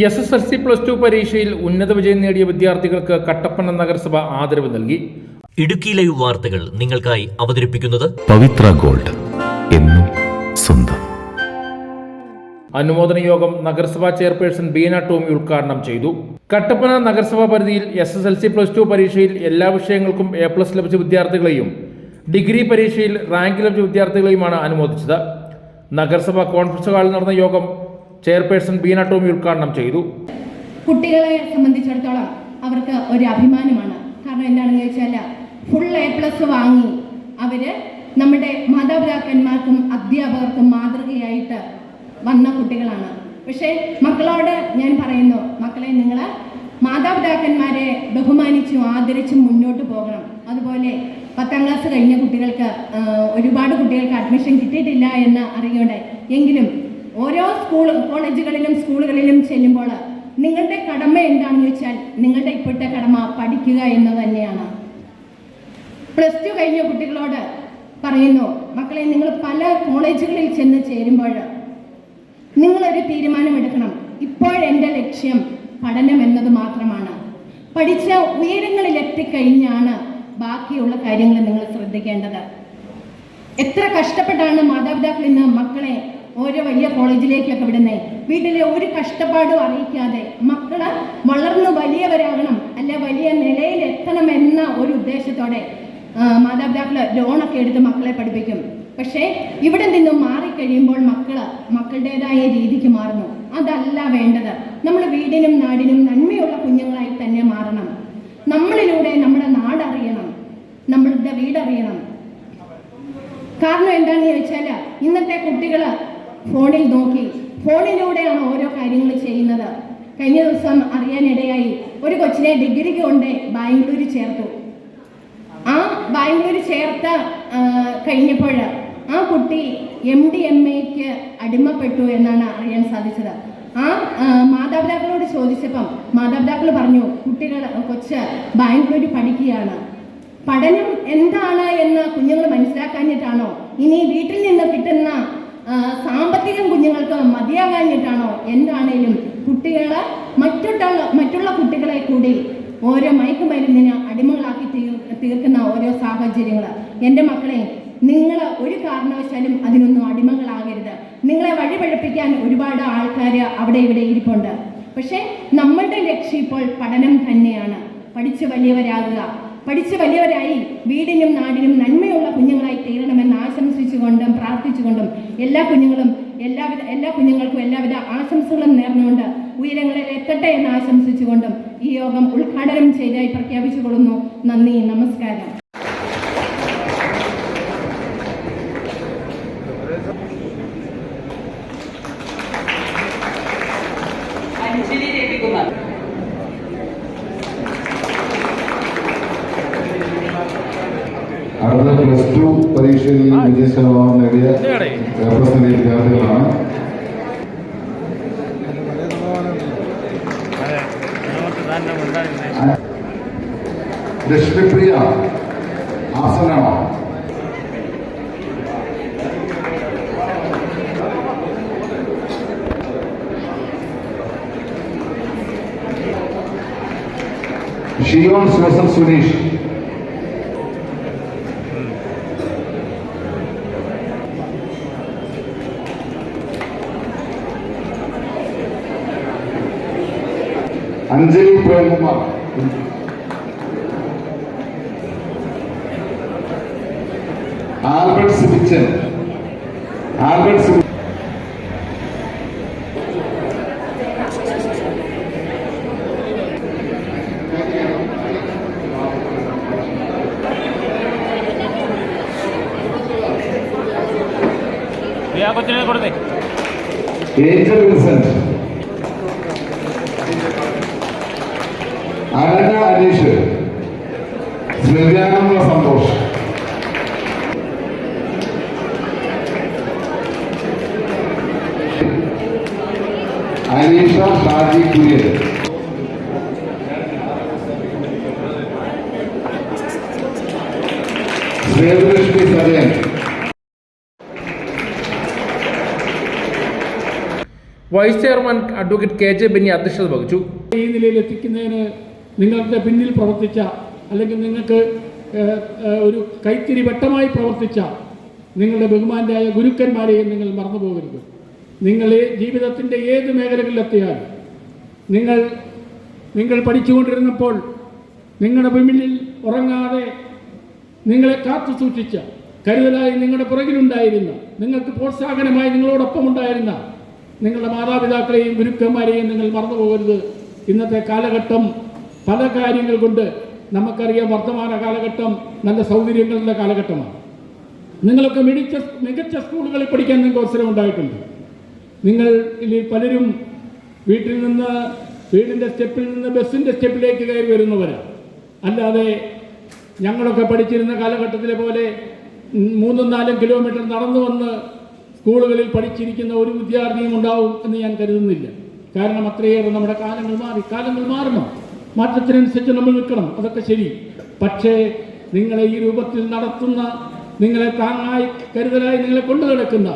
S S L C plus two പരീക്ഷയിൽ ഉന്നത വിജയം നേടിയ വിദ്യാർത്ഥികൾക്ക് കട്ടപ്പന നഗരസഭ ആദരവ് നൽകി. ഇടുക്കി ലൈവ് വാർത്തകൾ നിങ്ങൾക്കായി അവതരിപ്പിക്കുന്നത് പവിത്ര ഗോൾഡ് എന്നും സ്വന്തം. അനുമോദന യോഗം നഗരസഭാ ചെയർപേഴ്സൺ ബീന ടോമി ഉദ്ഘാടനം ചെയ്തു. കട്ടപ്പന നഗരസഭാ പരിധിയിൽ S S L C plus two പരീക്ഷയിൽ എല്ലാ വിഷയങ്ങൾക്കും എ പ്ലസ് ലഭിച്ച വിദ്യാർത്ഥികളെയും ഡിഗ്രി പരീക്ഷയിൽ റാങ്ക് ലഭിച്ച വിദ്യാർത്ഥികളെയുമാണ് അനുമോദിച്ചത്. നഗരസഭാ കോൺഫറൻസ് ഹാളിൽ നടന്ന യോഗം ചെയർപേഴ്സൺ ബീന ടോമി ഉദ്ഘാടനം ചെയ്തു. കുട്ടികളെ സംബന്ധിച്ചിടത്തോളം അവർക്ക് ഒരു അഭിമാനമാണ്. കാരണം എന്താണെന്ന് ചോദിച്ചാൽ ഫുൾ എ പ്ലസ് വാങ്ങി അവർ നമ്മുടെ മാതാപിതാക്കന്മാർക്കും അധ്യാപകർക്കും മാതൃകയായിട്ട് വന്ന കുട്ടികളാണ്. പക്ഷേ മക്കളോട് ഞാൻ പറയുന്നു മക്കളെ നിങ്ങൾ മാതാപിതാക്കന്മാരെ ബഹുമാനിച്ചും ആദരിച്ചും മുന്നോട്ട് പോകണം. അതുപോലെ പത്താം ക്ലാസ് കഴിഞ്ഞ കുട്ടികൾക്ക് ഒരുപാട് കുട്ടികൾക്ക് അഡ്മിഷൻ കിട്ടിയിട്ടില്ല എന്ന് അറിയണ്ടേ എങ്കിലും ഓരോ സ്കൂൾ കോളേജുകളിലും സ്കൂളുകളിലും ചെല്ലുമ്പോൾ നിങ്ങളുടെ കടമ എന്താണെന്ന് വെച്ചാൽ നിങ്ങളുടെ ഇപ്പോഴത്തെ കടമ പഠിക്കുക എന്ന് തന്നെയാണ്. പ്ലസ് ടു കഴിഞ്ഞ കുട്ടികളോട് പറയുന്നു മക്കളെ നിങ്ങൾ പല കോളേജുകളിൽ ചെന്ന് ചേരുമ്പോൾ നിങ്ങളൊരു തീരുമാനമെടുക്കണം. ഇപ്പോഴെന്റെ ലക്ഷ്യം പഠനം എന്നത് മാത്രമാണ്. പഠിച്ച ഉയരങ്ങളിൽ എത്തിക്കഴിഞ്ഞാണ് ബാക്കിയുള്ള കാര്യങ്ങൾ നിങ്ങൾ ശ്രദ്ധിക്കേണ്ടത്. എത്ര കഷ്ടപ്പെട്ടാണ് മാതാപിതാക്കൾ ഇന്ന് മക്കളെ ഓരോ വലിയ കോളേജിലേക്കൊക്കെ വിടുന്നേ. വീട്ടിലെ ഒരു കഷ്ടപ്പാടും അറിയിക്കാതെ മക്കൾ വളർന്ന് വലിയവരാകണം അല്ല വലിയ നിലയിൽ എത്തണം എന്ന ഒരു ഉദ്ദേശത്തോടെ മാതാപിതാക്കൾ ലോണൊക്കെ എടുത്ത് മക്കളെ പഠിപ്പിക്കും. പക്ഷേ ഇവിടെ നിന്നും മാറിക്കഴിയുമ്പോൾ മക്കൾ മക്കളുടേതായ രീതിക്ക് മാറുന്നു. അതല്ല വേണ്ടത്. നമ്മൾ വീടിനും നാടിനും നന്മയുള്ള കുഞ്ഞുങ്ങളായി തന്നെ മാറണം. നമ്മളിലൂടെ നമ്മുടെ നാടറിയണം. നമ്മളുടെ വീടറിയണം. കാരണം എന്താണെന്ന് ചോദിച്ചാൽ ഇന്നത്തെ കുട്ടികൾ ഫോണിൽ നോക്കി. ഫോണിലൂടെയാണ് ഓരോ കാര്യങ്ങൾ ചെയ്യുന്നത്. കഴിഞ്ഞ ദിവസം അറിയാനിടയായി ഒരു കൊച്ചിനെ ഡിഗ്രിക്ക് കൊണ്ട് ബാംഗ്ലൂർ ചേർത്തു. ആ ബാംഗ്ലൂർ ചേർത്ത കഴിഞ്ഞപ്പോൾ ആ കുട്ടി എം ഡി എം എക്ക് അടിമപ്പെട്ടു എന്നാണ് അറിയാൻ സാധിച്ചത്. ആ മാതാപിതാക്കളോട് ചോദിച്ചപ്പം മാതാപിതാക്കൾ പറഞ്ഞു കുട്ടികൾ കൊച്ച് ബാംഗ്ലൂർ പഠിക്കുകയാണ്. പഠനം എന്താണ് എന്ന് കുഞ്ഞുങ്ങൾ മനസ്സിലാക്കാഞ്ഞിട്ടാണോ? ഇനി വീട്ടിൽ നിന്ന് കിട്ടുന്ന സാമ്പത്തികം കുഞ്ഞുങ്ങൾക്ക് മതിയാകാഞ്ഞിട്ടാണോ എന്താണേലും കുട്ടികളെ മറ്റുള്ള മറ്റുള്ള കുട്ടികളെ കൂടി ഓരോ മയക്കുമരുന്നിന് അടിമകളാക്കി തീർക്കുന്ന ഓരോ സാഹചര്യങ്ങൾ എന്റെ മക്കളെ നിങ്ങൾ ഒരു കാരണവശാലും അതിനൊന്നും അടിമകളാകരുത്. നിങ്ങളെ വഴിപഴപ്പിക്കാൻ ഒരുപാട് ആൾക്കാർ അവിടെ ഇവിടെ ഇരിപ്പുണ്ട്. പക്ഷേ നമ്മളുടെ ലക്ഷ്യം ഇപ്പോൾ പഠനം തന്നെയാണ്. പഠിച്ച് വലിയവരാകുക. പഠിച്ച് വലിയവരായി വീടിനും നാടിനും നന്മയുള്ള കുഞ്ഞുങ്ങളായി തീരണമെന്ന് ആശംസിച്ചുകൊണ്ടും പ്രാർത്ഥിച്ചുകൊണ്ടും എല്ലാ കുഞ്ഞുങ്ങളും എല്ലാവിധ എല്ലാ കുഞ്ഞുങ്ങൾക്കും എല്ലാവിധ ആശംസകളും നേർന്നുകൊണ്ട് ഉയരങ്ങളിൽ എത്തട്ടെ എന്ന് ആശംസിച്ചുകൊണ്ടും ഈ യോഗം ഉദ്ഘാടനം പ്രഖ്യാപിച്ചു പ്രഖ്യാപിച്ചുകൊള്ളുന്നു. നന്ദി നമസ്കാരം. അടുത്ത പ്ലസ് ടു പരീക്ഷയിൽ വിജയ ശതമാനം നേടിയ എ പ്ലസ് നേടിയ വിദ്യാർത്ഥികളാണ്. ലക്ഷ്മിപ്രിയ ആസനാണോ? ഷിയോൺ സൂസൻ സുനീഷ്. అంజలి ప్రేమ ఆల్బర్ట్ సిపిచన్ ఆల్బర్ట్ సిపి ఏం జరిగింది సార్ അനന്യ അനീഷ്? ശ്രീവ്യാനന്ദ സന്തോഷ്. അനീഷ ഷാജി കുര്യൻ. ശ്രീകൃഷ്ണി സരയൻ vice chairman advocate K J Benny അധ്യക്ഷത വഹിച്ചു. ഈ നിലയിൽ എത്തിക്കുന്നതിന് നിങ്ങൾക്ക് പിന്നിൽ പ്രവർത്തിച്ച അല്ലെങ്കിൽ നിങ്ങൾക്ക് ഒരു കൈത്തിരി വട്ടമായി പ്രവർത്തിച്ച നിങ്ങളുടെ ബഹുമാനായ ഗുരുക്കന്മാരെയും നിങ്ങൾ മറന്നു പോകരുത് നിങ്ങൾ ജീവിതത്തിന്റെ ഏത് മേഖലകളിലെത്തിയാലും നിങ്ങൾ നിങ്ങൾ പഠിച്ചുകൊണ്ടിരുന്നപ്പോൾ നിങ്ങളുടെ പിന്നിൽ ഉറങ്ങാതെ നിങ്ങളെ കാത്തു സൂക്ഷിച്ച കരുതലായി നിങ്ങളുടെ പുറകിലുണ്ടായിരുന്ന നിങ്ങൾക്ക് പ്രോത്സാഹനമായി നിങ്ങളോടൊപ്പം ഉണ്ടായിരുന്ന നിങ്ങളുടെ മാതാപിതാക്കളെയും ഗുരുക്കന്മാരെയും നിങ്ങൾ മറന്നു പോകരുത് ഇന്നത്തെ കാലഘട്ടം പല കാര്യങ്ങൾ കൊണ്ട് നമുക്കറിയാം വർത്തമാന കാലഘട്ടം നല്ല സൗകര്യങ്ങളുടെ കാലഘട്ടമാണ്. നിങ്ങളൊക്കെ മികച്ച മികച്ച സ്കൂളുകളിൽ പഠിക്കാൻ നിങ്ങൾക്ക് അവസരം ഉണ്ടായിട്ടുണ്ട്. നിങ്ങൾ പലരും വീട്ടിൽ നിന്ന് വീടിന്റെ സ്റ്റെപ്പിൽ നിന്ന് ബസ്സിന്റെ സ്റ്റെപ്പിലേക്ക് കയറി വരുന്നവരാണ് അല്ലാതെ ഞങ്ങളൊക്കെ പഠിച്ചിരുന്ന കാലഘട്ടത്തിലെ പോലെ മൂന്നും നാലും കിലോമീറ്റർ നടന്നു വന്ന് സ്കൂളുകളിൽ പഠിച്ചിരിക്കുന്ന ഒരു വിദ്യാർത്ഥിയും ഉണ്ടാവും എന്ന് ഞാൻ കരുതുന്നില്ല. കാരണം അത്രയേറെ നമ്മുടെ കാലങ്ങൾ മാറി. കാലങ്ങൾ മാറണം. മാറ്റത്തിനനുസരിച്ച് നമ്മൾ നിൽക്കണം. അതൊക്കെ ശരി. പക്ഷേ നിങ്ങളെ ഈ രൂപത്തിൽ നടത്തുന്ന നിങ്ങളെ താങ്ങായി കരുതലായി നിങ്ങളെ കൊണ്ടു നടക്കുന്ന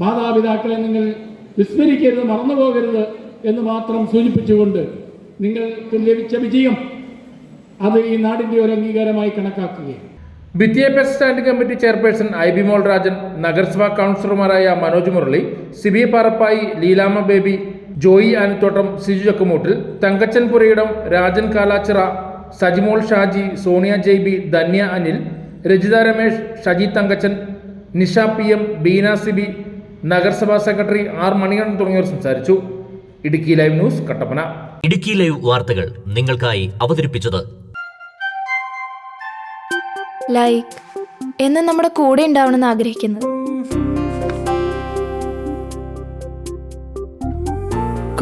മാതാപിതാക്കളെ നിങ്ങൾ വിസ്മരിക്കരുത് മറന്നു പോകരുത് എന്ന് മാത്രം സൂചിപ്പിച്ചുകൊണ്ട് നിങ്ങൾക്ക് ലഭിച്ച വിജയം അത് ഈ നാടിന്റെ ഒരു അംഗീകാരമായി കണക്കാക്കുകയാണ്. വിദ്യാഭ്യാസ stand committee chairperson Aibimol Rajan നഗരസഭാ കൗൺസിലർമാരായ മനോജ് മുരളി സിബി പാറപ്പായി ലീലാമ്മ ബേബി ജോയി ആനത്തോട്ടം സിജു ചക്കുമൂട്ടിൽ തങ്കച്ചൻ പുരയിടം രാജൻ കാലാച്ചിറ സജിമോൾ ഷാജി സോണിയ ജെയ്ബി ധന്യ അനിൽ രജിത രമേശ് ഷജി തങ്കച്ചൻ നിഷ പി എം ബീന സിബി നഗരസഭാ സെക്രട്ടറി ആർ മണികണ്ഠൻ തുടങ്ങിയവർ സംസാരിച്ചു. Idukki live news Kattappana. Idukki live വാർത്തകൾ നിങ്ങൾക്കായി അവതരിപ്പിച്ചത് ലൈക്ക്. എന്ന് നമ്മുടെ കൂടെ ഉണ്ടാവണമെന്ന് ആഗ്രഹിക്കുന്നത്.